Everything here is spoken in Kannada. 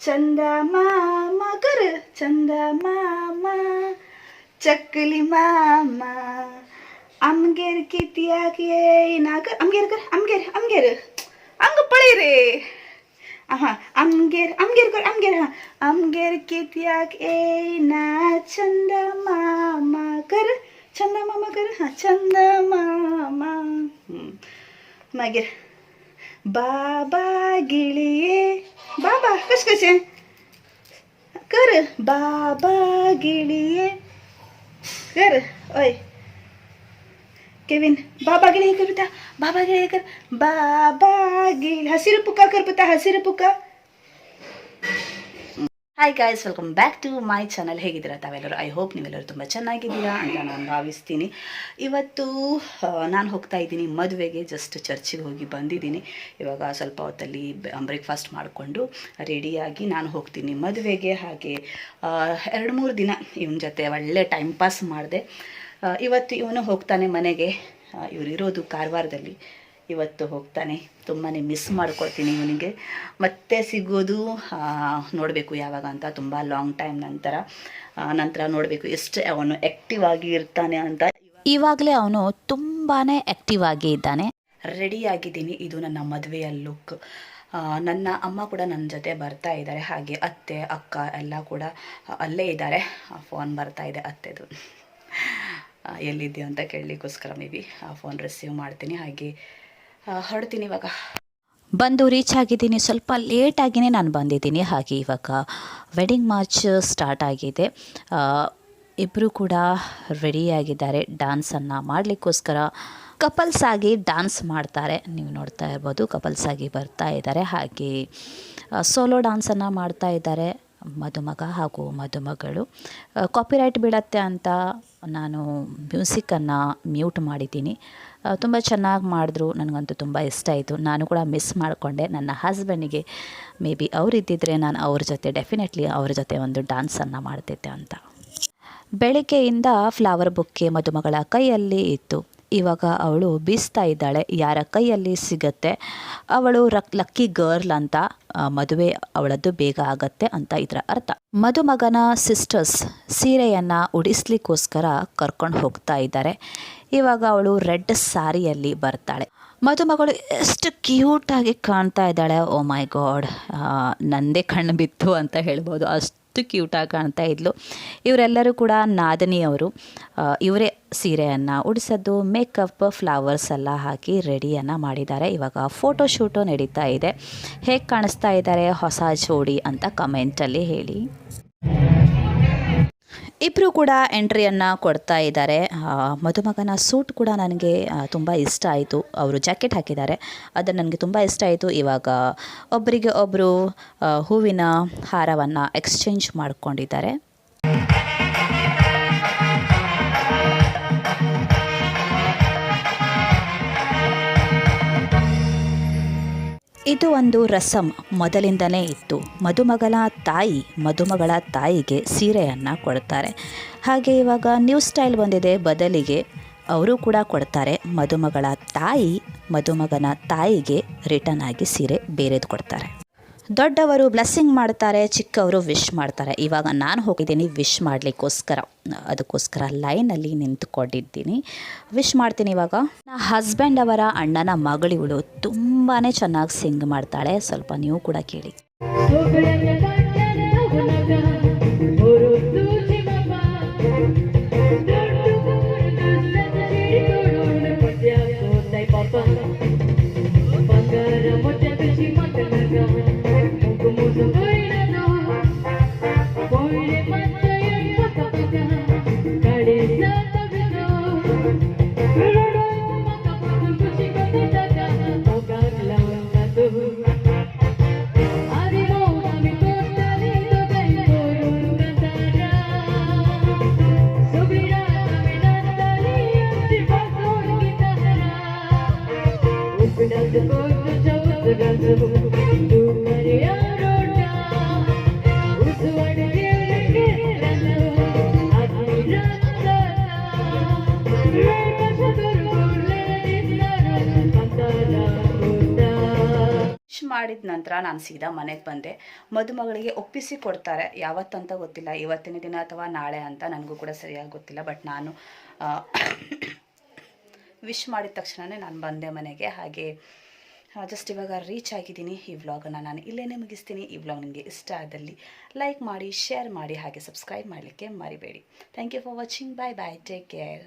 चंदा मामा कर चंदा मामा चकली मामा। अमगेर की तिया के ना कर अमगेर कर अमगेर अमगेर अंग पड़े रे। हा आमगेर अमगेर कर अमगेर की तिया के ना चंदा मामा कर चंदा मामा कर हाँ चंदा मामा हम्म, मागीर। बाबा गिलिए बाबा कश कसे कर बाबा गेलीये कर ओय. केविन बाबा गिळे कर पता बाबा गिळे कर बाबा गिळ हसीर पुका कर पता हसीर पुका. Hi guys welcome back to my channel ಹೇಗಿದ್ದೀರಾ ತಾವೆಲ್ಲರೂ? ಐ ಹೋಪ್ ನೀವೆಲ್ಲರೂ ತುಂಬ ಚೆನ್ನಾಗಿದ್ದೀರಾ ಅಂತ ನಾನು ಭಾವಿಸ್ತೀನಿ. ಇವತ್ತು ನಾನು ಹೋಗ್ತಾ ಇದ್ದೀನಿ ಮದುವೆಗೆ. ಜಸ್ಟ್ ಚರ್ಚಿಗೆ ಹೋಗಿ ಬಂದಿದ್ದೀನಿ. ಇವಾಗ ಸ್ವಲ್ಪ ಹೊತ್ತಲ್ಲಿ ಬ್ರೇಕ್ಫಾಸ್ಟ್ ಮಾಡಿಕೊಂಡು ರೆಡಿಯಾಗಿ ನಾನು ಹೋಗ್ತೀನಿ ಮದುವೆಗೆ. ಹಾಗೆ ಎರಡು ಮೂರು ದಿನ ಇವನ ಜೊತೆ ಒಳ್ಳೆ ಟೈಮ್ ಪಾಸ್ ಮಾಡಿದೆ. ಇವತ್ತು ಇವನು ಹೋಗ್ತಾನೆ ಮನೆಗೆ. ಇವರಿರೋದು ಕಾರವಾರದಲ್ಲಿ. ಇವತ್ತು ಹೋಗ್ತಾನೆ. ತುಂಬಾ ಮಿಸ್ ಮಾಡ್ಕೊಳ್ತೀನಿ ಇವನಿಗೆ. ಮತ್ತೆ ಸಿಗೋದು ನೋಡಬೇಕು ಯಾವಾಗ ಅಂತ ತುಂಬ ಲಾಂಗ್ ಟೈಮ್ ನಂತರ. ನಂತರ ನೋಡಬೇಕು ಎಷ್ಟು ಅವನು ಆ್ಯಕ್ಟಿವ್ ಆಗಿ ಇರ್ತಾನೆ ಅಂತ. ಇವಾಗಲೇ ಅವನು ತುಂಬಾ ಆ್ಯಕ್ಟಿವ್ ಆಗಿ ಇದ್ದಾನೆ. ರೆಡಿ ಆಗಿದ್ದೀನಿ. ಇದು ನನ್ನ ಮದುವೆಯ ಲುಕ್ ನನ್ನ ಅಮ್ಮ ಕೂಡ ನನ್ನ ಜೊತೆ ಬರ್ತಾ ಇದ್ದಾರೆ. ಹಾಗೆ ಅತ್ತೆ ಅಕ್ಕ ಎಲ್ಲ ಕೂಡ ಅಲ್ಲೇ ಇದ್ದಾರೆ. ಫೋನ್ ಬರ್ತಾ ಇದೆ ಅತ್ತೆದು. ಎಲ್ಲಿದ್ದೀವಿ ಎಲ್ಲಿದ್ದೀಯ ಅಂತ ಕೇಳಲಿಕ್ಕೋಸ್ಕರ ಮೇ ಬಿ ಫೋನ್ ರಿಸೀವ್ ಮಾಡ್ತೀನಿ. ಹಾಗೆ ಆ, ಹೊರಡ್ತೀನಿ ಇವಾಗ. ಬಂದು ರೀಚ್ ಆಗಿದ್ದೀನಿ. ಸ್ವಲ್ಪ ಲೇಟಾಗಿಯೇ ನಾನು ಬಂದಿದ್ದೀನಿ. ಹಾಗೆ ಇವಾಗ ವೆಡ್ಡಿಂಗ್ ಮಾರ್ಚ್ ಸ್ಟಾರ್ಟ್ ಆಗಿದೆ. ಇಬ್ಬರು ಕೂಡ ರೆಡಿಯಾಗಿದ್ದಾರೆ ಡ್ಯಾನ್ಸನ್ನು ಮಾಡಲಿಕ್ಕೋಸ್ಕರ ಕಪಲ್ಸ್ ಆಗಿ ಡ್ಯಾನ್ಸ್ ಮಾಡ್ತಾರೆ. ನೀವು ನೋಡ್ತಾ ಇರ್ಬೋದು ಕಪಲ್ಸ್ ಆಗಿ ಬರ್ತಾ ಇದ್ದಾರೆ. ಹಾಗೆ ಸೋಲೋ ಡ್ಯಾನ್ಸನ್ನು ಮಾಡ್ತಾ ಇದ್ದಾರೆ. ಮದುಮಗ ಹಾಗೂ ಮದುಮಗಳು. ಕಾಪಿರೈಟ್ ಬೀಳತ್ತೆ ಅಂತ ನಾನು ಮ್ಯೂಸಿಕನ್ನು ಮ್ಯೂಟ್ ಮಾಡಿದ್ದೀನಿ. ತುಂಬ ಚೆನ್ನಾಗಿ ಮಾಡಿದ್ರು. ನನಗಂತೂ ತುಂಬ ಇಷ್ಟ ಆಯಿತು. ನಾನು ಕೂಡ ಮಿಸ್ ಮಾಡಿಕೊಂಡೆ. ನನ್ನ ಹಸ್ಬೆಂಡಿಗೆ ಮೇ ಬಿ ಅವರಿದ್ದಿದ್ರೆ ನಾನು ಅವ್ರ ಜೊತೆ ಡೆಫಿನೆಟ್ಲಿ ಅವ್ರ ಜೊತೆ ಒಂದು ಡ್ಯಾನ್ಸನ್ನು ಮಾಡ್ತಿದ್ದೆ ಅಂತ. ಬೆಳಿಗ್ಗೆಯಿಂದ ಫ್ಲವರ್ ಬುಕ್ಕೆ ಮದುಮಗಳ ಕೈಯಲ್ಲಿ ಇತ್ತು. ಇವಾಗ ಅವಳು ಬೀಸ್ತಾ ಇದ್ದಾಳೆ. ಯಾರ ಕೈಯಲ್ಲಿ ಸಿಗತ್ತೆ? ಅವಳು ರಕ್ ಲಕ್ಕಿ ಗರ್ಲ್ ಅಂತ. ಮದುವೆ ಅವಳದ್ದು ಬೇಗ ಆಗತ್ತೆ ಅಂತ ಇದರ ಅರ್ಥ. ಮದುಮಗನ ಸಿಸ್ಟರ್ಸ್ ಸೀರೆಯನ್ನು ಉಡಿಸ್ಲಿಕ್ಕೋಸ್ಕರ ಕರ್ಕೊಂಡು ಹೋಗ್ತಾ ಇದ್ದಾರೆ. ಇವಾಗ ಅವಳು ರೆಡ್ ಸಾರಿಯಲ್ಲಿ ಬರ್ತಾಳೆ. ಮದುಮಗಳು ಎಷ್ಟು ಕ್ಯೂಟಾಗಿ ಕಾಣ್ತಾ ಇದ್ದಾಳೆ. ಓ ಮೈ ಗಾಡ್ ನಂದೇ ಕಣ್ಣು ಬಿತ್ತು ಅಂತ ಹೇಳ್ಬೋದು. ಅಷ್ಟು ಕ್ಯೂಟಾಗಿ ಕಾಣ್ತಾ ಇದ್ಲು. ಇವರೆಲ್ಲರೂ ಕೂಡ ನಾದನಿಯವರು ಇವರೇ ಸೀರೆಯನ್ನು ಉಡಿಸೋದು ಮೇಕಪ್ ಫ್ಲವರ್ಸ್ ಎಲ್ಲ ಹಾಕಿ ರೆಡಿಯನ್ನು ಮಾಡಿದ್ದಾರೆ. ಇವಾಗ ಫೋಟೋ ಶೂಟು ನಡೀತಾ ಇದೆ. ಹೇಗೆ ಕಾಣಿಸ್ತಾ ಇದ್ದಾರೆ ಹೊಸ ಜೋಡಿ ಅಂತ ಕಮೆಂಟಲ್ಲಿ ಹೇಳಿ. ಇಬ್ಬರು ಕೂಡ ಎಂಟ್ರಿಯನ್ನು ಕೊಡ್ತಾ ಇದ್ದಾರೆ. ಮದುಮಗನ ಸೂಟ್ ಕೂಡ ನನಗೆ ತುಂಬ ಇಷ್ಟ ಆಯಿತು. ಅವರು ಜಾಕೆಟ್ ಹಾಕಿದ್ದಾರೆ. ಅದು ನನಗೆ ತುಂಬ ಇಷ್ಟ ಆಯಿತು. ಇವಾಗ ಒಬ್ಬರಿಗೆ ಒಬ್ಬರು ಹೂವಿನ ಹಾರವನ್ನು ಎಕ್ಸ್ಚೇಂಜ್ ಮಾಡ್ಕೊಂಡಿದ್ದಾರೆ. ಇದು ಒಂದು ರಸಂ. ಮೊದಲಿಂದಲೇ ಇತ್ತು. ಮದುಮಗಳ ತಾಯಿ ಮದುಮಗಳ ತಾಯಿಗೆ ಸೀರೆಯನ್ನು ಕೊಡ್ತಾರೆ. ಹಾಗೆ ಇವಾಗ ನ್ಯೂ ಸ್ಟೈಲ್ ಬಂದಿದೆ. ಬದಲಿಗೆ ಅವರು ಕೂಡ ಕೊಡ್ತಾರೆ. ಮದುಮಗಳ ತಾಯಿ ಮದುಮಗನ ತಾಯಿಗೆ ರಿಟರ್ನ್ ಆಗಿ ಸೀರೆ ಬೇರೆದು ಕೊಡ್ತಾರೆ. ದೊಡ್ಡವರು ಬ್ಲೆಸ್ಸಿಂಗ್ ಮಾಡ್ತಾರೆ ಚಿಕ್ಕವರು ವಿಶ್ ಮಾಡ್ತಾರೆ. ಇವಾಗ ನಾನು ಹೋಗಿದ್ದೀನಿ, ವಿಶ್ ಮಾಡಲಿಕ್ಕೋಸ್ಕರ. ಅದಕ್ಕೋಸ್ಕರ ಲೈನಲ್ಲಿ ನಿಂತ್ಕೊಂಡಿದ್ದೀನಿ. ವಿಶ್ ಮಾಡ್ತೀನಿ ಇವಾಗ. ನನ್ನ ಹಸ್ಬೆಂಡ್ ಅವರ ಅಣ್ಣನ ಮಗಳಿವಳು ತುಂಬಾ ಚೆನ್ನಾಗಿ ಸಿಂಗ್ ಮಾಡ್ತಾಳೆ. ಸ್ವಲ್ಪ ನೀವು ಕೂಡ ಕೇಳಿ. ಮಾಡಿದ ನಂತರ ನಾನು ಸೀದಾ ಮನೆಗೆ ಬಂದೆ. ಮದುಮಗಳಿಗೆ ಒಪ್ಪಿಸಿ ಕೊಡ್ತಾರೆ. ಯಾವತ್ತಂತ ಗೊತ್ತಿಲ್ಲ. ಇವತ್ತಿನ ದಿನ ಅಥವಾ ನಾಳೆ ಅಂತ ನನಗೂ ಕೂಡ ಸರಿಯಾಗಿ ಗೊತ್ತಿಲ್ಲ. ಬಟ್ ನಾನು ವಿಶ್ ಮಾಡಿದ ತಕ್ಷಣವೇ ನಾನು ಬಂದೆ ಮನೆಗೆ. ಹಾಗೆ ಜಸ್ಟ್ ಇವಾಗ ರೀಚ್ ಆಗಿದ್ದೀನಿ ಈ ವ್ಲಾಗನ್ನು ನಾನು ಇಲ್ಲೇ ಮುಗಿಸ್ತೀನಿ. ಈ ವ್ಲಾಗ್ ನಿಮಗೆ ಇಷ್ಟ ಆದಲ್ಲಿ ಲೈಕ್ ಮಾಡಿ ಶೇರ್ ಮಾಡಿ, ಹಾಗೆ ಸಬ್ಸ್ಕ್ರೈಬ್ ಮಾಡಲಿಕ್ಕೆ ಮರಿಬೇಡಿ. Thank you for watching bye bye take care